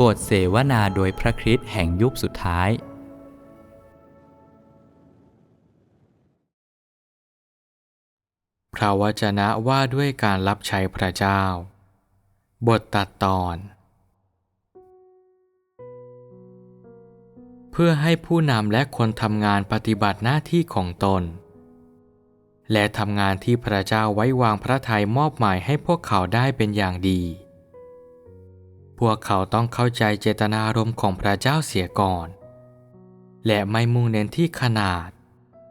บทเสวนาโดยพระคริสต์แห่งยุคสุดท้าย พระวจนะว่าด้วยการรับใช้พระเจ้า บทตัดตอน เพื่อให้ผู้นำและคนทำงานปฏิบัติหน้าที่ของตน และทำงานที่พระเจ้าไว้วางพระทัยมอบหมายให้พวกเขาได้เป็นอย่างดี วกเขาต้องเข้าใจเจตนารมณ์ของพระเจ้าเสียก่อน และไม่มุ่งเน้นที่ขนาด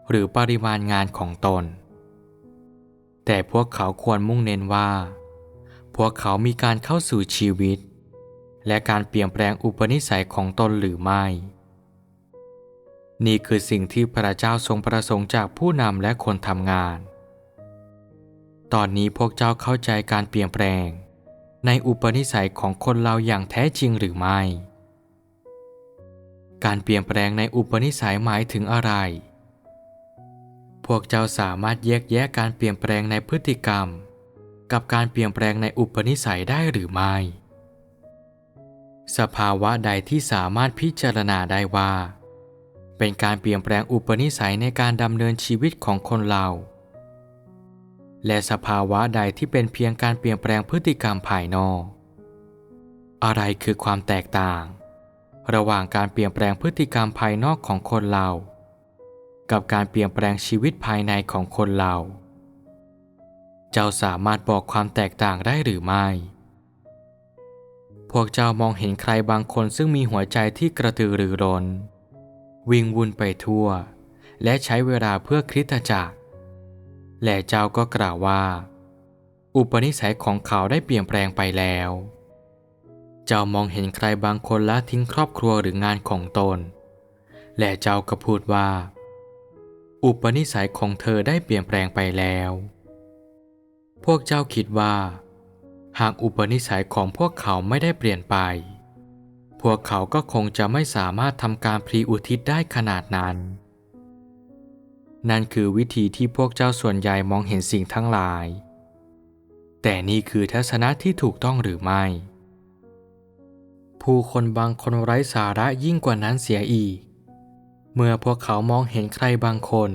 หรือปริมาณงานของตน แต่พวกเขาควรมุ่งเน้นว่า พวกเขามีการเข้าสู่ชีวิต และการเปลี่ยนแปลงอุปนิสัยของตนหรือไม่ นี่คือสิ่งที่พระเจ้าทรงประสงค์จากผู้นำและคนทำงาน ตอนนี้พวกเจ้าเข้าใจการเปลี่ยนแปลง ในอุปนิสัยของคนเราอย่างแท้จริงหรือไม่ การเปลี่ยนแปลงในอุปนิสัยหมายถึงอะไร พวกเจ้าสามารถแยกแยะการเปลี่ยนแปลงในพฤติกรรม กับการเปลี่ยนแปลงในอุปนิสัยได้หรือไม่ สภาวะใดที่สามารถพิจารณาได้ว่า เป็นการเปลี่ยนแปลงอุปนิสัยในการดำเนินชีวิตของคนเรา และสภาวะใดที่เป็นเพียงการเปลี่ยนแปลงพฤติกรรมภายนอก อะไรคือความแตกต่าง ระหว่างการเปลี่ยนแปลงพฤติกรรมภายนอกของคนเรา กับการเปลี่ยนแปลงชีวิตภายในของคนเรา เจ้าสามารถบอกความแตกต่างได้หรือไม่ พวกเจ้ามองเห็นใครบางคนซึ่งมีหัวใจที่กระตือรือร้น วิ่งวุ่นไปทั่ว และใช้เวลาเพื่อคริสตจักร และเจ้าก็กล่าวว่า อุปนิสัยของเขาได้เปลี่ยนแปลงไปแล้ว เจ้ามองเห็นใครบางคนละทิ้งครอบครัวหรืองานของตน และเจ้าก็พูดว่า อุปนิสัยของเธอได้เปลี่ยนแปลงไปแล้ว พวกเจ้าคิดว่า หากอุปนิสัยของพวกเขาไม่ได้เปลี่ยนไป พวกเขาก็คงจะไม่สามารถทำการพรีอุทิศได้ขนาดนั้น นั่นคือวิธีที่พวกเจ้าส่วนใหญ่มองเห็นสิ่งทั้งหลาย แต่นี่คือทัศนะที่ถูกต้องหรือไม่ ผู้คนบางคนไร้สาระยิ่งกว่านั้นเสียอีก เมื่อพวกเขามองเห็นใครบางคน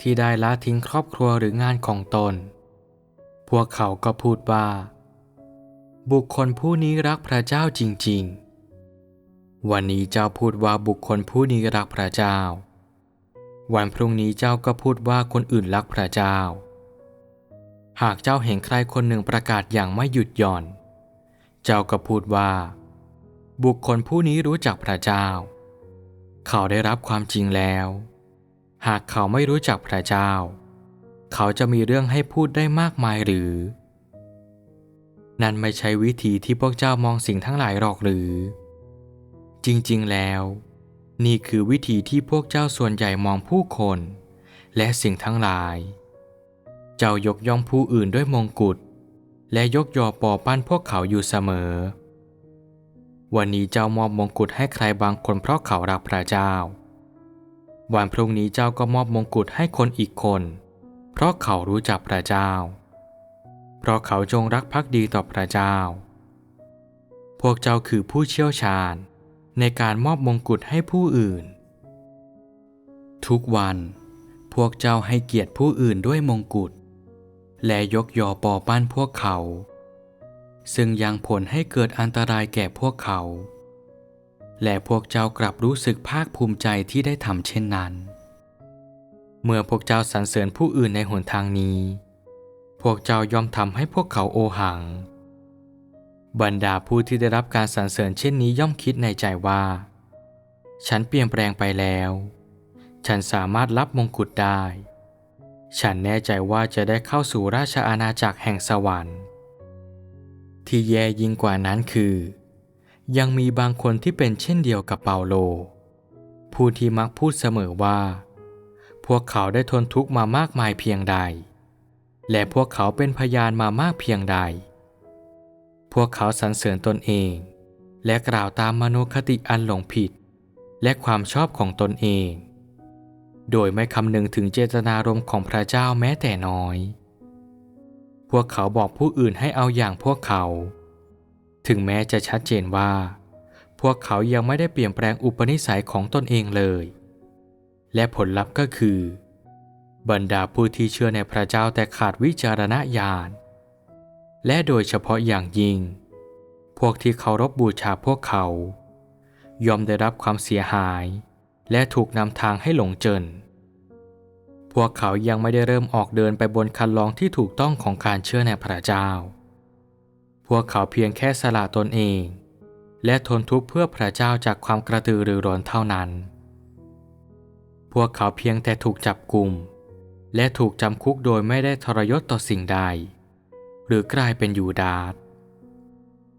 ที่ได้ละทิ้งครอบครัวหรืองานของตน พวกเขาก็พูดว่า บุคคลผู้นี้รักพระเจ้าจริง ๆ วันนี้เจ้าพูดว่าบุคคลผู้นี้รักพระเจ้า วันพรุ่งนี้เจ้าก็พูดว่าคนอื่นรักพระเจ้า หากเจ้าเห็นใครคนหนึ่งประกาศอย่างไม่หยุดหย่อน เจ้าก็พูดว่า บุคคลผู้นี้รู้จักพระเจ้า เขาได้รับความจริงแล้ว หากเขาไม่รู้จักพระเจ้า เขาจะมีเรื่องให้พูดได้มากมายหรือ นั่นไม่ใช่วิธีที่พวกเจ้ามองสิ่งทั้งหลายหรอกหรือ จริงๆแล้ว นี่คือวิธีที่พวกเจ้าส่วนใหญ่มองผู้คน และสิ่งทั้งหลาย เจ้ายกย่องผู้อื่นด้วยมงกุฎและยกยอปอปั้นพวกเขาอยู่เสมอ วันนี้เจ้ามอบมงกุฎให้ใครบางคนเพราะเขารักพระเจ้า วันพรุ่งนี้เจ้าก็มอบมงกุฎให้คนอีกคน เพราะเขารู้จักพระเจ้า เพราะเขาจงรักภักดีต่อพระเจ้า พวกเจ้าคือผู้เชี่ยวชาญ ในการมอบมงกุฎให้ผู้อื่น ทุกวันพวกเจ้าให้เกียรติผู้อื่นด้วยมงกุฎและยกยอปอปั้นพวกเขา ซึ่งยังผลให้เกิดอันตรายแก่พวกเขา และพวกเจ้ากลับรู้สึกภาคภูมิใจที่ได้ทำเช่นนั้น เมื่อพวกเจ้าสรรเสริญผู้อื่นในหนทางนี้ พวกเจ้ายอมทำให้พวกเขาโอหัง บรรดาผู้ที่ได้รับการสรรเสริญเช่นนี้ย่อมคิดในใจว่า ฉันเปลี่ยนแปลงไปแล้ว ฉันสามารถรับมงกุฎได้ ฉันแน่ใจว่าจะได้เข้าสู่ราชอาณาจักรแห่งสวรรค์ ที่แย่ยิ่งกว่านั้นคือ ยังมีบางคนที่เป็นเช่นเดียวกับเปาโล ผู้ที่มักพูดเสมอว่า พวกเขาได้ทนทุกข์มามากมายเพียงใด และพวกเขาเป็นพยานมามากเพียงใด พวกเขาสรรเสริญตนเอง และกล่าวตามมโนคติอันหลงผิด และความชอบของตนเอง โดยไม่คำนึงถึงเจตนารมณ์ของพระเจ้าแม้แต่น้อย พวกเขาบอกผู้อื่นให้เอาอย่างพวกเขา ถึงแม้จะชัดเจนว่า พวกเขายังไม่ได้เปลี่ยนแปลงอุปนิสัยของตนเองเลย และผลลัพธ์ก็คือ บรรดาผู้ที่เชื่อในพระเจ้าแต่ขาดวิจารณญาณ และโดยเฉพาะอย่างยิ่ง พวกที่เคารพบบูชาพวกเขา ยอมได้รับความเสียหาย และถูกนำทางให้หลงเจินพวกเขายังไม่ได้เริ่มออกเดินไปบนคันลองที่ถูกต้องของการเชื่อในพระเจ้า พวกเขาเพียงแค่สละตนเอง และทนทุกข์เพื่อพระเจ้าจากความกระตือรือร้นเท่านั้น พวกเขาเพียงแต่ถูกจับกลุ่ม และถูกจำคุกโดยไม่ได้ทรยศต่อสิ่งใด รือกลายเป็นยูดาส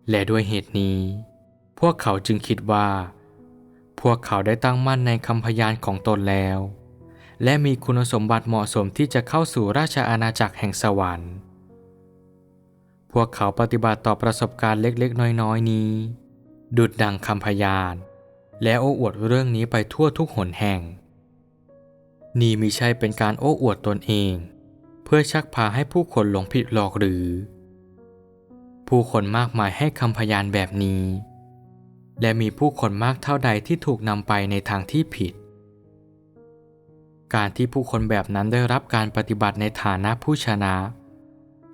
และด้วยเหตุนี้ พวกเขาจึงคิดว่า พวกเขาได้ตั้งมั่นในคำพยานของตนแล้ว และมีคุณสมบัติเหมาะสมที่จะเข้าสู่ราชอาณาจักรแห่งสวรรค์ พวกเขาปฏิบัติต่อประสบการณ์เล็กๆ น้อยๆ นี้ ดุดดังคำพยาน และโอ้อวดเรื่องนี้ไปทั่วทุกหนแห่ง นี่มิใช่เป็นการโอ้อวดตนเอง พื่อชักพาให้ผู้คนหลงผิดหลอกหรือ ผู้คนมากมายให้คำพยานแบบนี้ และมีผู้คนมากเท่าใดที่ถูกนำไปในทางที่ผิด การที่ผู้คนแบบนั้นได้รับการปฏิบัติในฐานะผู้ชนะ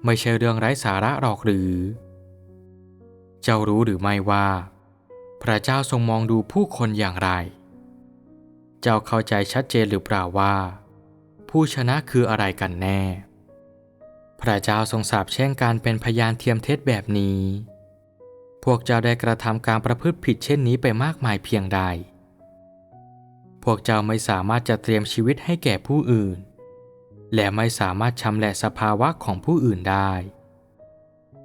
ไม่ใช่เรื่องไร้สาระหรอกหรือ เจ้ารู้หรือไม่ว่า พระเจ้าทรงมองดูผู้คนอย่างไร เจ้าเข้าใจชัดเจนหรือเปล่าว่าผู้ชนะคืออะไรกันแน่ พระเจ้าทรงสาปแช่งการเป็นพยานเทียมเท็จแบบนี้ พวกเจ้าได้กระทำการประพฤติผิดเช่นนี้ไปมากมายเพียงใด พวกเจ้าไม่สามารถจะเตรียมชีวิตให้แก่ผู้อื่น และไม่สามารถชำแหละสภาวะของผู้อื่นได้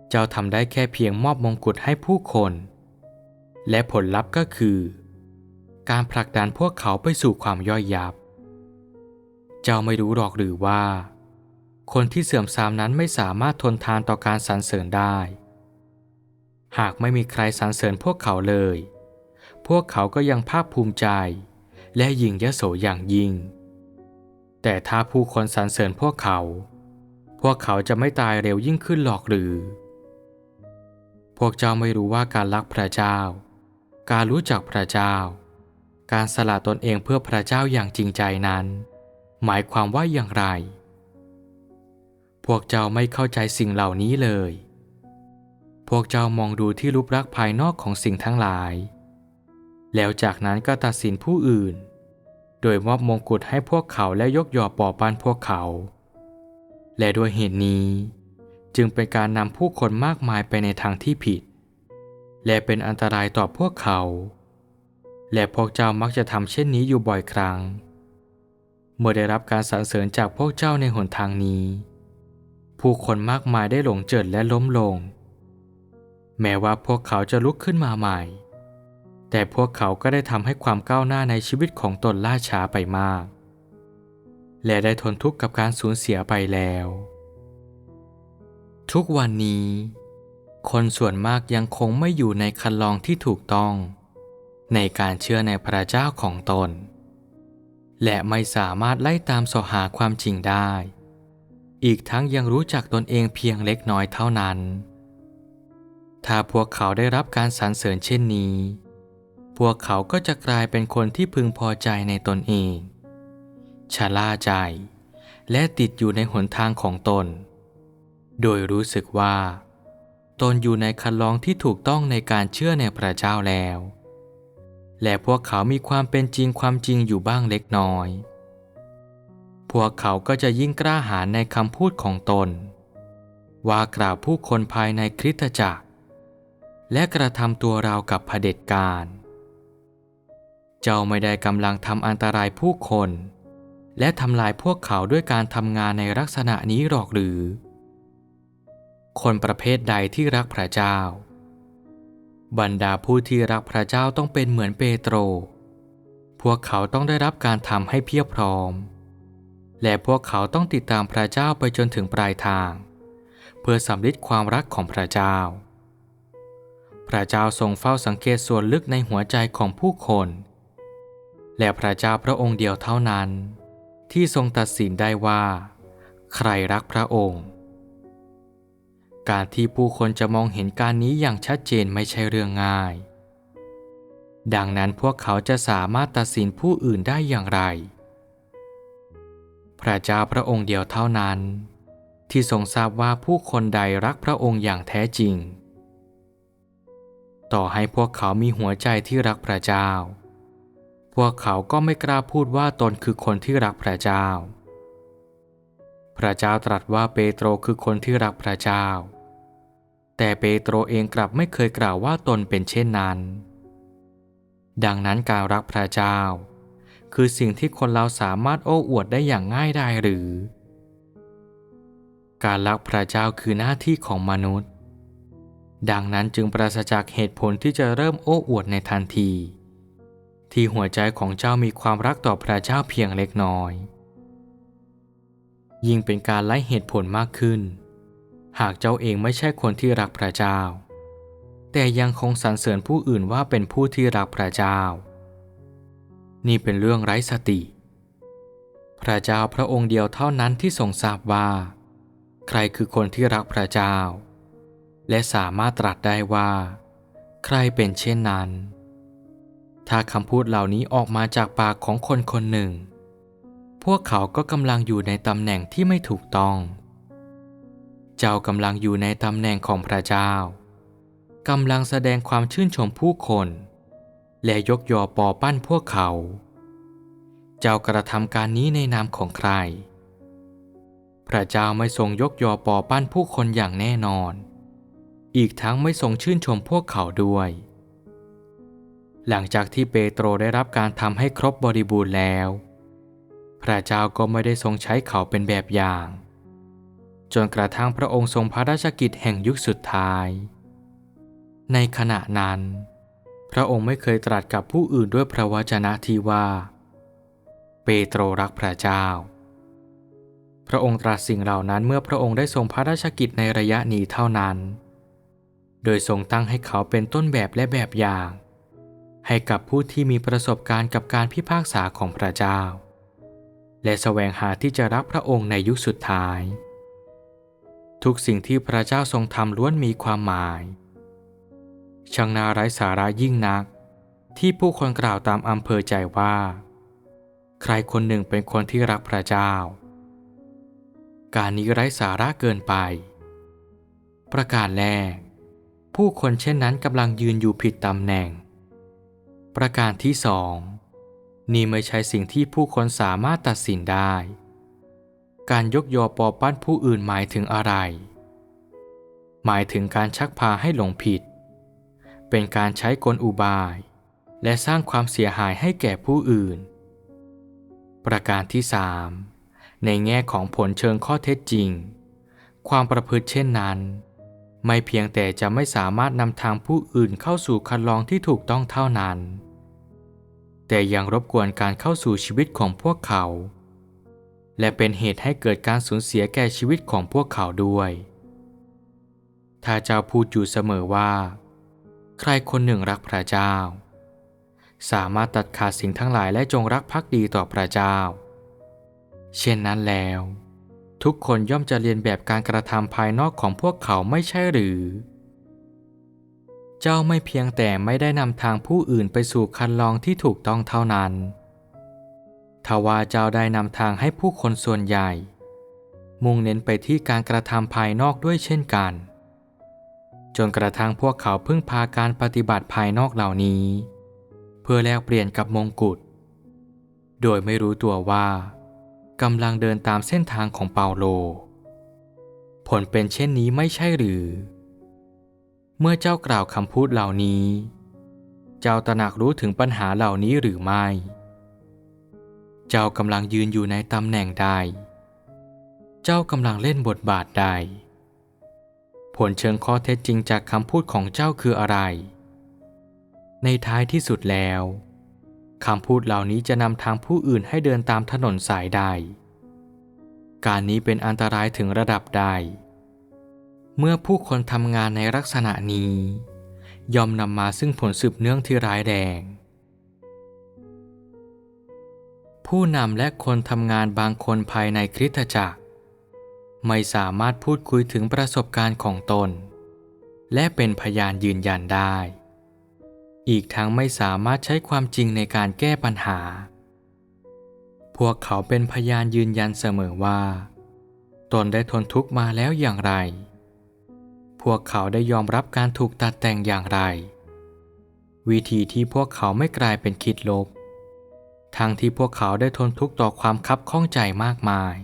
เจ้าทำได้แค่เพียงมอบมงกุฎให้ผู้คน และผลลัพธ์ก็คือ การผลักดันพวกเขาไปสู่ความย่อยยับ เจ้าไม่รู้หรอกหรือว่า คนที่เสื่อมทรามนั้นไม่สามารถทนทานต่อการสรรเสริญได้ หากไม่มีใครสรรเสริญพวกเขาเลย พวกเขาก็ยังภาคภูมิใจ และยิ่งยโสอย่างยิ่ง แต่ถ้าผู้คนสรรเสริญพวกเขา พวกเขาจะไม่ตายเร็วยิ่งขึ้นหรอกหรือ พวกเจ้าไม่รู้ว่าการรักพระเจ้า การรู้จักพระเจ้า การสละตนเองเพื่อพระเจ้าอย่างจริงใจนั้น หมายความว่าอย่างไร พวกเจ้าไม่เข้าใจสิ่งเหล่านี้เลย พวกเจ้ามองดูที่รูปลักษณ์ภายนอกของสิ่งทั้งหลาย แล้วจากนั้นก็ตัดสินผู้อื่น โดยมอบมงกุฎให้พวกเขาและยกยอปอปั้นพวกเขา และด้วยเหตุนี้ จึงเป็นการนำผู้คนมากมายไปในทางที่ผิด และเป็นอันตรายต่อพวกเขา และพวกเจ้ามักจะทำเช่นนี้อยู่บ่อยครั้ง เมื่อได้รับการสรรเสริญจากพวกเจ้าในหนทางนี้ ผู้คนมากมายได้หลงเจิดและล้มลง แม้ว่าพวกเขาจะลุกขึ้นมาใหม่ แต่พวกเขาก็ได้ทำให้ความก้าวหน้าในชีวิตของตนล่าช้าไปมาก และได้ทนทุกข์กับการสูญเสียไปแล้ว ทุกวันนี้ คนส่วนมากยังคงไม่อยู่ในคันลองที่ถูกต้อง ในการเชื่อในพระเจ้าของตน และไม่สามารถไล่ตามสอหาความจริงได้ อีกทั้งยังรู้จักตนเองเพียงเล็กน้อยเท่านั้น ถ้าพวกเขาได้รับการสรรเสริญเช่นนี้ พวกเขาก็จะกลายเป็นคนที่พึงพอใจในตนเองชะล่าใจ และติดอยู่ในหนทางของตน โดยรู้สึกว่า ตนอยู่ในคันลองที่ถูกต้องในการเชื่อในพระเจ้าแล้ว และพวกเขามีความเป็นจริงความจริงอยู่บ้างเล็กน้อย พวกเขาก็จะยิ่งกล้าหาญในคำพูดของตน ว่ากล่าวผู้คนภายในคริสตจักร และกระทำตัวราวกับเผด็จการ เจ้าไม่ได้กำลังทำอันตรายผู้คน และทำลายพวกเขาด้วยการทำงานในลักษณะนี้หรอกหรือ คนประเภทใดที่รักพระเจ้า บรรดาผู้ที่รักพระเจ้าต้องเป็นเหมือนเปโตร พวกเขาต้องได้รับการทำให้เพียบพร้อม และพวกเขาต้องติดตามพระเจ้าไปจนถึงปลายทาง เพื่อสำลิดความรักของพระเจ้า พระเจ้าทรงเฝ้าสังเกตส่วนลึกในหัวใจของผู้คน และพระเจ้าพระองค์เดียวเท่านั้น ที่ทรงตัดสินได้ว่า ใครรักพระองค์ การที่ผู้คนจะมองเห็นการนี้อย่างชัดเจนไม่ใช่เรื่องง่ายดังนั้นพวกเขาจะสามารถตัดสินผู้อื่นได้อย่างไร พระเจ้าพระองค์เดียวเท่านั้น ที่ทรงทราบว่าผู้คนใดรักพระองค์อย่างแท้จริง ต่อให้พวกเขามีหัวใจที่รักพระเจ้า พวกเขาก็ไม่กล้าพูดว่าตนคือคนที่รักพระเจ้า พระเจ้าตรัสว่าเปโตรคือคนที่รักพระเจ้า แต่เปโตรเองกลับไม่เคยกล่าวว่าตนเป็นเช่นนั้น ดังนั้นการรักพระเจ้า คือสิ่งที่คนเราสามารถโอ้อวดได้อย่างง่ายดายหรือ การรักพระเจ้าคือหน้าที่ของมนุษย์ ดังนั้นจึงปราศจากเหตุผลที่จะเริ่มโอ้อวดในทันที ที่หัวใจของเจ้ามีความรักต่อพระเจ้าเพียงเล็กน้อย ยิ่งเป็นการไล่เหตุผลมากขึ้น หากเจ้าเองไม่ใช่คนที่รักพระเจ้า แต่ยังคงสรรเสริญผู้อื่นว่าเป็นผู้ที่รักพระเจ้า นี่เป็นเรื่องไร้สติ พระเจ้าพระองค์เดียวเท่านั้นที่ทรงทราบว่า ใครคือคนที่รักพระเจ้า และสามารถตรัสได้ว่า ใครเป็นเช่นนั้น ถ้าคำพูดเหล่านี้ออกมาจากปากของคนคนหนึ่ง พวกเขาก็กำลังอยู่ในตำแหน่งที่ไม่ถูกต้อง เจ้ากำลังอยู่ในตำแหน่งของพระเจ้ากำลังแสดงความชื่นชมผู้คน และยกยอปอปั้นพวกเขา เจ้ากระทำการนี้ในนามของใคร พระเจ้าไม่ทรงยกยอปอปั้นผู้คนอย่างแน่นอน อีกทั้งไม่ทรงชื่นชมพวกเขาด้วย หลังจากที่เปโตรได้รับการทำให้ครบบริบูรณ์แล้ว พระเจ้าก็ไม่ได้ทรงใช้เขาเป็นแบบอย่าง จนกระทั่งพระองค์ทรงพระราชกิจแห่งยุคสุดท้าย ในขณะนั้น พระองค์ไม่เคยตรัสกับผู้อื่นด้วยพระวจนะที่ว่า เปโตรรักพระเจ้า พระองค์ตรัสสิ่งเหล่านั้นเมื่อพระองค์ได้ทรงพระราชกิจในระยะนี้เท่านั้น โดยทรงตั้งให้เขาเป็นต้นแบบและแบบอย่าง ให้กับผู้ที่มีประสบการณ์กับการพิพากษาของพระเจ้า และแสวงหาที่จะรักพระองค์ในยุคสุดท้าย ทุกสิ่งที่พระเจ้าทรงทำล้วนมีความหมาย ช่างนาไร้สาระยิ่งนัก ที่ผู้คนกล่าวตามอำเภอใจว่า ใครคนหนึ่งเป็นคนที่รักพระเจ้า การนี้ไร้สาระเกินไป ประการแรก ผู้คนเช่นนั้นกำลังยืนอยู่ผิดตำแหน่ง ประการที่สองนี่ไม่ใช่สิ่งที่ผู้คนสามารถตัดสินได้ การยกยอปอปั้นผู้อื่นหมายถึงอะไร หมายถึงการชักพาให้หลงผิด เป็นการใช้กลอุบาย และสร้างความเสียหายให้แก่ผู้อื่น ประการที่สามในแง่ของผลเชิงข้อเท็จจริง ความประพฤติเช่นนั้น ไม่เพียงแต่จะไม่สามารถนำทางผู้อื่นเข้าสู่คันลองที่ถูกต้องเท่านั้น แต่ยังรบกวนการเข้าสู่ชีวิตของพวกเขา และเป็นเหตุให้เกิดการสูญเสียแก่ชีวิตของพวกเขาด้วย ถ้าเจ้าพูดอยู่เสมอว่า ใครคนหนึ่งรักพระเจ้า สามารถตัดขาดสิ่งทั้งหลายและจงรักภักดีต่อพระเจ้า เช่นนั้นแล้ว ทุกคนย่อมจะเรียนแบบการกระทำภายนอกของพวกเขาไม่ใช่หรือ เจ้าไม่เพียงแต่ไม่ได้นำทางผู้อื่นไปสู่คันลองที่ถูกต้องเท่านั้นทว่าเจ้าได้นำทางให้ผู้คนส่วนใหญ่ มุ่งเน้นไปที่การกระทำภายนอกด้วยเช่นกัน จนกระทั่งพวกเขาพึ่งพาการปฏิบัติภายนอกเหล่านี้ เพื่อแลกเปลี่ยนกับมงกุฎ โดยไม่รู้ตัวว่ากำลังเดินตามเส้นทางของเปาโล ผลเป็นเช่นนี้ไม่ใช่หรือ เมื่อเจ้ากล่าวคำพูดเหล่านี้ เจ้าตระหนักรู้ถึงปัญหาเหล่านี้หรือไม่ เจ้ากำลังยืนอยู่ในตำแหน่งใด เจ้ากำลังเล่นบทบาทใด ผลเชิงข้อเท็จจริงจากคำพูดของเจ้าคืออะไร ในท้ายที่สุดแล้วคำพูดเหล่านี้จะนำทางผู้อื่นให้เดินตามถนนสายใด การนี้เป็นอันตรายถึงระดับใด เมื่อผู้คนทำงานในลักษณะนี้ ยอมนำมาซึ่งผลสืบเนื่องที่ร้ายแรง ผู้นำและคนทำงานบางคนภายในคริสตจักร ไม่สามารถพูดคุยถึงประสบการณ์ของตน และเป็นพยานยืนยันได้ อีกทั้งไม่สามารถใช้ความจริงในการแก้ปัญหา พวกเขาเป็นพยานยืนยันเสมอว่า ตนได้ทนทุกข์มาแล้วอย่างไร พวกเขาได้ยอมรับการถูกตัดแต่งอย่างไร วิธีที่พวกเขาไม่กลายเป็นคิดลบ ทั้งที่พวกเขาได้ทนทุกข์ต่อความคับข้องใจมากมาย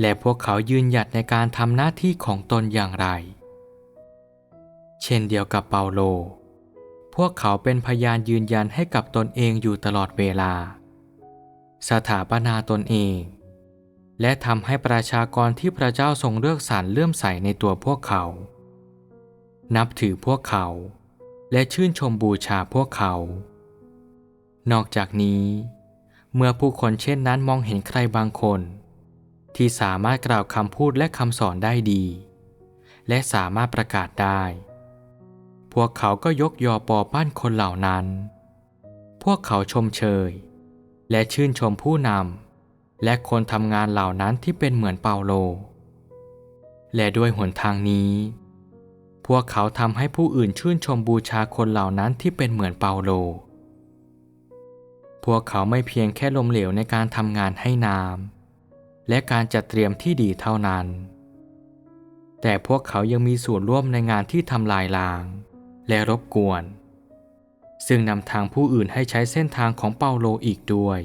และพวกเขายืนหยัดในการทำหน้าที่ของตนอย่างไร เช่นเดียวกับเปาโล พวกเขาเป็นพยานยืนยันให้กับตนเองอยู่ตลอดเวลา สถาปนาตนเอง และทำให้ประชากรที่พระเจ้าทรงเลือกสรรเลื่อมใสในตัวพวกเขา นับถือพวกเขา และชื่นชมบูชาพวกเขา นอกจากนี้ เมื่อผู้คนเช่นนั้นมองเห็นใครบางคน ที่สามารถกล่าวคำพูดและคำสอนได้ดี และสามารถประกาศได้ พวกเขาก็ยกยอปอปั้นคนเหล่านั้น พวกเขาชมเชย และชื่นชมผู้นำและคนทำงานเหล่านั้นที่เป็นเหมือนเปาโล และด้วยหนทางนี้ พวกเขาทำให้ผู้อื่นชื่นชมบูชาคนเหล่านั้นที่เป็นเหมือนเปาโล พวกเขาไม่เพียงแค่ลมเหลวในการทำงานให้น้ำ และการจัดเตรียมที่ดีเท่านั้น แต่พวกเขายังมีส่วนร่วมในงานที่ทำลายล้าง และรบกวน ซึ่งนำทางผู้อื่นให้ใช้เส้นทางของเปาโลอีกด้วย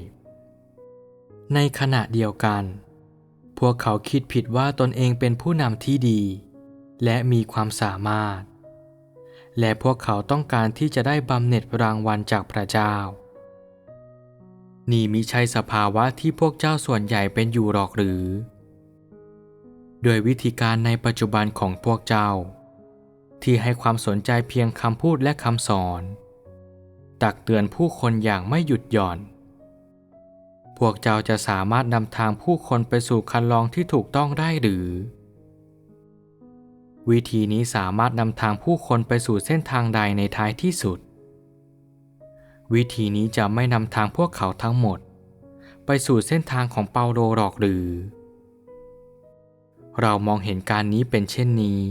ในขณะเดียวกัน พวกเขาคิดผิดว่าตนเองเป็นผู้นำที่ดี และมีความสามารถ และพวกเขาต้องการที่จะได้บำเหน็จรางวัลจากพระเจ้า นี่มิใช่สภาวะที่พวกเจ้าส่วนใหญ่เป็นอยู่หรอกหรือ โดยวิธีการในปัจจุบันของพวกเจ้า ที่ให้ความสนใจเพียงคำพูดและคำสอน ตักเตือนผู้คนอย่างไม่หยุดหย่อน พวกเจ้าจะสามารถนำทางผู้คนไปสู่คันลองที่ถูกต้องได้หรือ วิธีนี้สามารถนำทางผู้คนไปสู่เส้นทางใดในท้ายที่สุด วิธีนี้จะไม่นำทางพวกเขาทั้งหมด ไปสู่เส้นทางของเปาโลหรอกหรือ เรามองเห็นการนี้เป็นเช่นนี้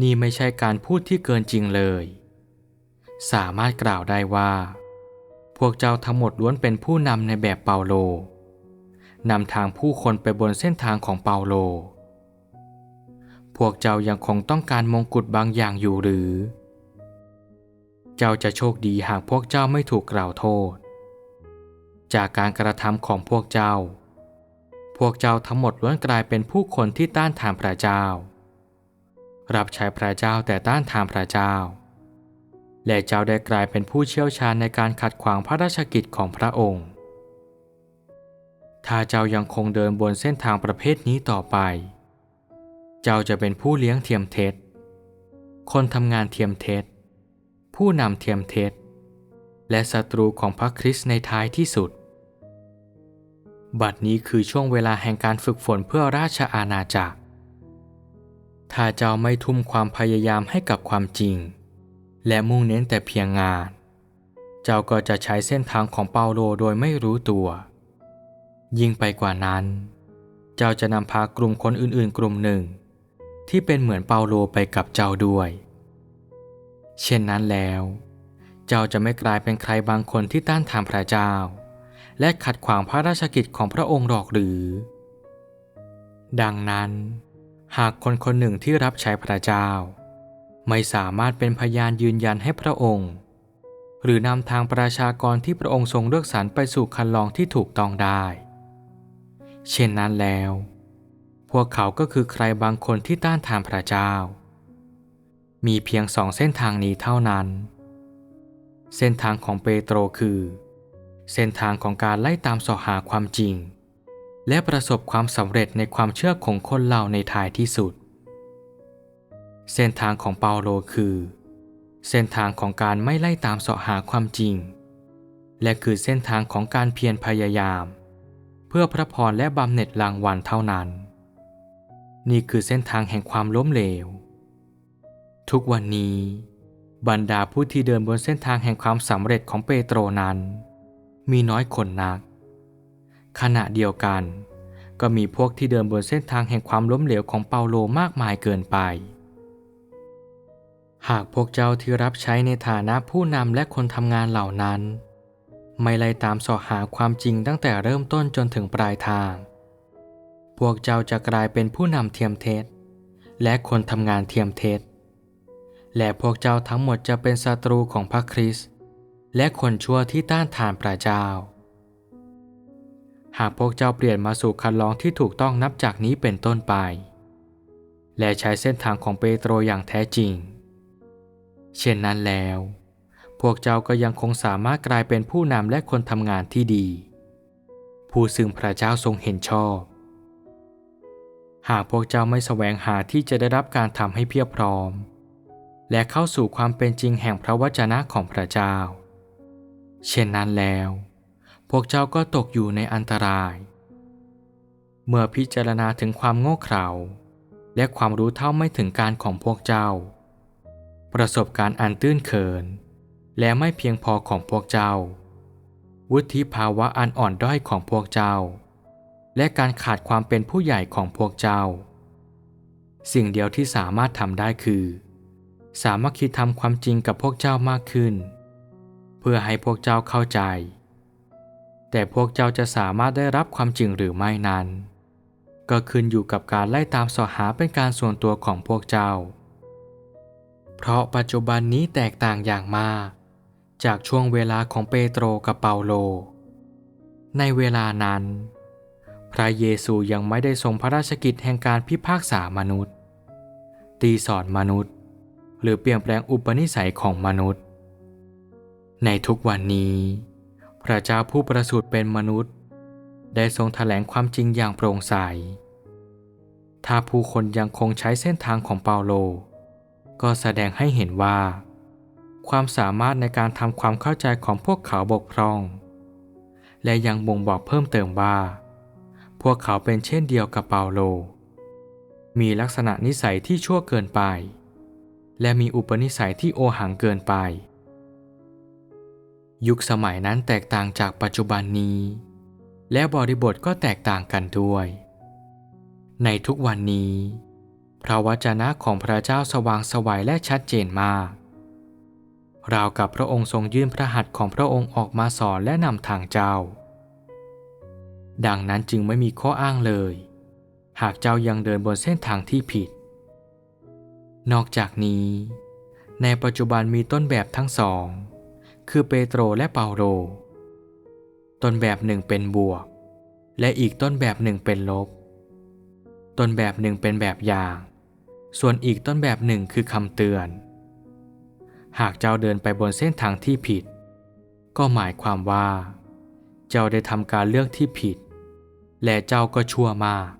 นี่ไม่ใช่การพูดที่เกินจริงเลย สามารถกล่าวได้ว่า พวกเจ้าทั้งหมดล้วนเป็นผู้นำในแบบเปาโลนำทางผู้คนไปบนเส้นทางของเปาโล พวกเจ้ายังคงต้องการมงกุฎบางอย่างอยู่หรือ เจ้าจะโชคดีหากพวกเจ้าไม่ถูกกล่าวโทษ จากการกระทำของพวกเจ้า พวกเจ้าทั้งหมดล้วนกลายเป็นผู้คนที่ต้านทานพระเจ้า รับใช้พระเจ้าแต่ต้านทานพระเจ้า และเจ้าได้กลายเป็นผู้เชี่ยวชาญในการขัดขวางพระราชกิจของพระองค์ ถ้าเจ้ายังคงเดินบนเส้นทางประเภทนี้ต่อไป เจ้าจะเป็นผู้เลี้ยงเทียมเท็จ คนทำงานเทียมเท็จ ผู้นำเทียมเท็จ และศัตรูของพระคริสต์ในท้ายที่สุด บัดนี้คือช่วงเวลาแห่งการฝึกฝนเพื่อราชอาณาจักร ถ้าเจ้าไม่ทุ่มความพยายามให้กับความจริง และมุ่งเน้นแต่เพียงงาน เจ้าก็จะใช้เส้นทางของเปาโลโดยไม่รู้ตัว ยิ่งไปกว่านั้น เจ้าจะนำพากลุ่มคนอื่นๆ กลุ่มหนึ่ง ที่เป็นเหมือนเปาโลไปกับเจ้าด้วย เช่นนั้นแล้ว เจ้าจะไม่กลายเป็นใครบางคนที่ต้านทานพระเจ้า และขัดขวางพระราชกิจของพระองค์หรอกหรือ ดังนั้น หากคนคนหนึ่งที่รับใช้พระเจ้า ไม่สามารถเป็นพยานยืนยันให้พระองค์ หรือนำทางประชากรที่พระองค์ทรงเลือกสรรไปสู่คันลองที่ถูกต้องได้ เช่นนั้นแล้ว พวกเขาก็คือใครบางคนที่ต้านทานพระเจ้า มีเพียงสองเส้นทางนี้เท่านั้น เส้นทางของเปโตรคือ เส้นทางของการไล่ตามสอหาความจริง และประสบความสำเร็จในความเชื่อของคนเหล่าในท้ายที่สุด เส้นทางของเปาโลคือ เส้นทางของการไม่ไล่ตามสาะหาความจริง และคือเส้นทางของการเพียรพยายาม เพื่อพระพรและบำเหน็จรางวัลเท่านั้น นี่คือเส้นทางแห่งความล้มเหลว ทุกวันนี้ บรรดาผู้ที่เดินบนเส้นทางแห่งความสำเร็จของเปโตรนั้น มีน้อยคนนัก ขณะเดียวกัน ก็มีพวกที่เดินบนเส้นทางแห่งความล้มเหลวของเปาโลมากมายเกินไป หากพวกเจ้าที่รับใช้ในฐานะผู้นำและคนทำงานเหล่านั้น ไม่ไล่ตามสอหาความจริงตั้งแต่เริ่มต้นจนถึงปลายทาง พวกเจ้าจะกลายเป็นผู้นำเทียมเท็จและคนทำงานเทียมเท็จ และพวกเจ้าทั้งหมดจะเป็นศัตรูของพระคริสต์และคนชั่วที่ต้านทานพระเจ้า หากพวกเจ้าเปลี่ยนมาสู่คันลองที่ถูกต้องนับจากนี้เป็นต้นไป และใช้เส้นทางของเปโตรอย่างแท้จริง เช่นนั้นแล้ว พวกเจ้าก็ยังคงสามารถกลายเป็นผู้นำและคนทำงานที่ดี ผู้ซึ่งพระเจ้าทรงเห็นชอบ หากพวกเจ้าไม่แสวงหาที่จะได้รับการทำให้เพียบพร้อม และเข้าสู่ความเป็นจริงแห่งพระวจนะของพระเจ้า เช่นนั้นแล้ว พวกเจ้าก็ตกอยู่ในอันตราย เมื่อพิจารณาถึงความโง่เขลาและความรู้เท่าไม่ถึงการของพวกเจ้า ประสบการณ์อันตื้นเขิน และไม่เพียงพอของพวกเจ้า วุฒิภาวะอันอ่อนด้อยของพวกเจ้า และการขาดความเป็นผู้ใหญ่ของพวกเจ้า สิ่งเดียวที่สามารถทำได้คือ สามัคคีทำความจริงกับพวกเจ้ามากขึ้น เพื่อให้พวกเจ้าเข้าใจ แต่พวกเจ้าจะสามารถได้รับความจริงหรือไม่นั้น ก็ขึ้นอยู่กับการไล่ตามสอหาเป็นการส่วนตัวของพวกเจ้า เพราะปัจจุบันนี้แตกต่างอย่างมาก จากช่วงเวลาของเปโตรกับเปาโล ในเวลานั้น พระเยซูยังไม่ได้ทรงพระราชกิจแห่งการพิพากษามนุษย์ ตีสอนมนุษย์ หรือเปลี่ยนแปลงอุปนิสัยของมนุษย์ ในทุกวันนี้ พระเจ้าผู้ประสูติเป็นมนุษย์ ได้ทรงแถลงความจริงอย่างโปร่งใส ถ้าผู้คนยังคงใช้เส้นทางของเปาโล ก็แสดงให้เห็นว่า ความสามารถในการทำความเข้าใจของพวกเขาบกพร่อง และยังบ่งบอกเพิ่มเติมว่า พวกเขาเป็นเช่นเดียวกับเปาโลมีลักษณะนิสัยที่ชั่วเกินไป และมีอุปนิสัยที่โอหังเกินไป ยุคสมัยนั้นแตกต่างจากปัจจุบันนี้ และบริบทก็แตกต่างกันด้วย ในทุกวันนี้ พระวจนะของพระเจ้าสว่างสวัยและชัดเจนมากราวกับพระองค์ทรงยื่นพระหัตถ์ของพระองค์ออกมาสอนและนำทางเจ้า ดังนั้นจึงไม่มีข้ออ้างเลย หากเจ้ายังเดินบนเส้นทางที่ผิด นอกจากนี้ ในปัจจุบันมีต้นแบบทั้งสอง คือเปโตรและเปาโล ต้นแบบหนึ่งเป็นบวก และอีกต้นแบบหนึ่งเป็นลบ ต้นแบบหนึ่งเป็นแบบอย่าง ส่วนอีกต้นแบบหนึ่งคือคำเตือน หากเจ้าเดินไปบนเส้นทางที่ผิด ก็หมายความว่า เจ้าได้ทำการเลือกที่ผิด และเจ้าก็ชั่วมาก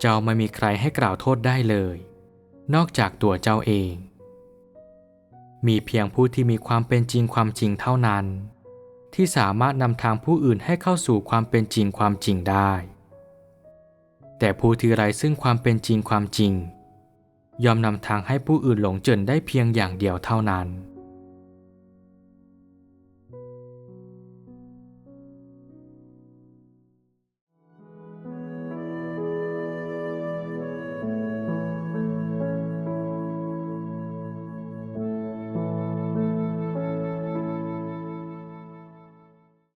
เจ้าไม่มีใครให้กล่าวโทษได้เลย นอกจากตัวเจ้าเอง มีเพียงผู้ที่มีความเป็นจริงความจริงเท่านั้น ที่สามารถนำทางผู้อื่นให้เข้าสู่ความเป็นจริงความจริงได้ แต่ผู้ที่ไร้ซึ่งความเป็นจริงความจริง ยอมนำทางให้ผู้อื่นหลงเจิญได้เพียงอย่างเดียวเท่านั้น